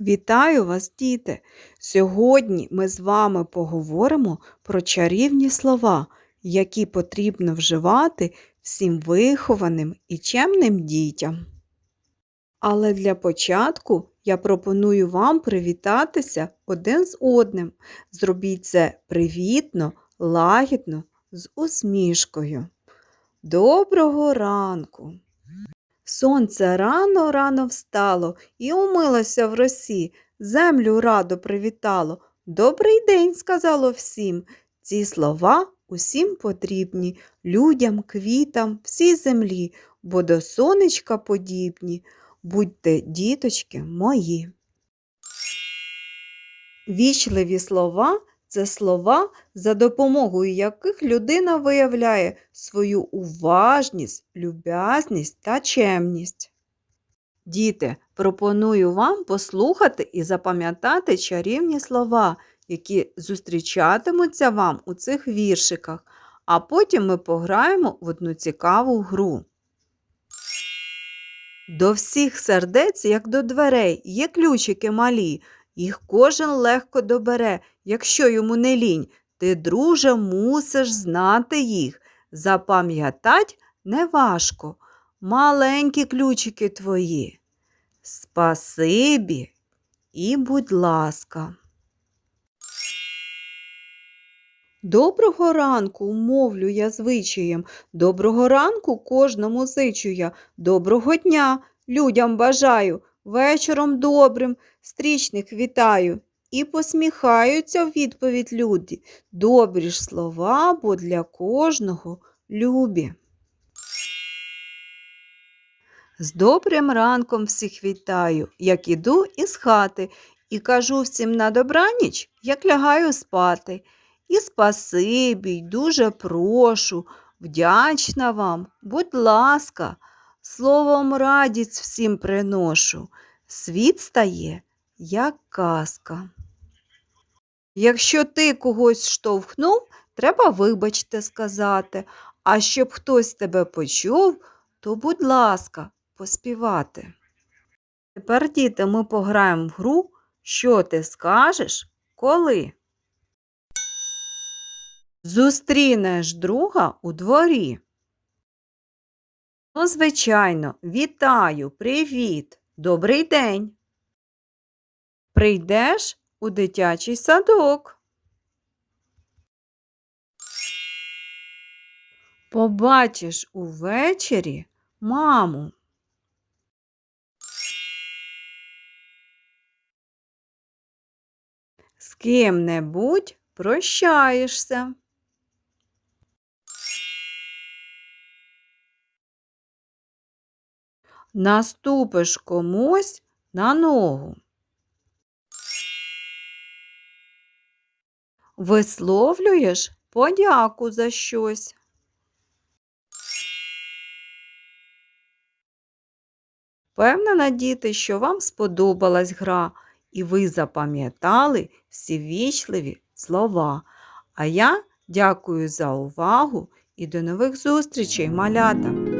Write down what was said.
Вітаю вас, діти! Сьогодні ми з вами поговоримо про чарівні слова, які потрібно вживати всім вихованим і чемним дітям. Але для початку я пропоную вам привітатися один з одним. Зробіть це привітно, лагідно, з усмішкою. Доброго ранку! Сонце рано-рано встало і умилося в росі, землю радо привітало. Добрий день, сказало всім. Ці слова усім потрібні, людям, квітам, всій землі, бо до сонечка подібні. Будьте, діточки, мої. Вічливі слова це слова, за допомогою яких людина виявляє свою уважність, люб'язність та чемність. Діти, пропоную вам послухати і запам'ятати чарівні слова, які зустрічатимуться вам у цих віршиках, а потім ми пограємо в одну цікаву гру. До всіх сердець, як до дверей, є ключики малі, їх кожен легко добере, якщо йому не лінь. Ти, друже, мусиш знати їх. Запам'ятать неважко. Маленькі ключики твої. Спасибі і будь ласка. Доброго ранку, мовлю я звичаєм. Доброго ранку кожному зичу я. Доброго дня людям бажаю. Вечором добрим стрічних вітаю. І посміхаються в відповідь люди. Добрі ж слова, бо для кожного любі. З добрим ранком всіх вітаю, як іду із хати, і кажу всім на добраніч, як лягаю спати. І спасибі, й дуже прошу, вдячна вам, будь ласка, словом радість всім приношу. Світ стає, як казка. Якщо ти когось штовхнув, треба вибачте сказати, а щоб хтось тебе почув, то, будь ласка, поспівати. Тепер, діти, ми пограємо в гру, що ти скажеш, коли. Зустрінеш друга у дворі. Ну, звичайно, вітаю, привіт, добрий день. Прийдеш у дитячий садок. Побачиш увечері маму. З ким-небудь прощаєшся. Наступиш комусь на ногу. Висловлюєш подяку за щось. Певна, діти, що вам сподобалась гра, і ви запам'ятали всі вічливі слова. А я дякую за увагу і до нових зустрічей, малята!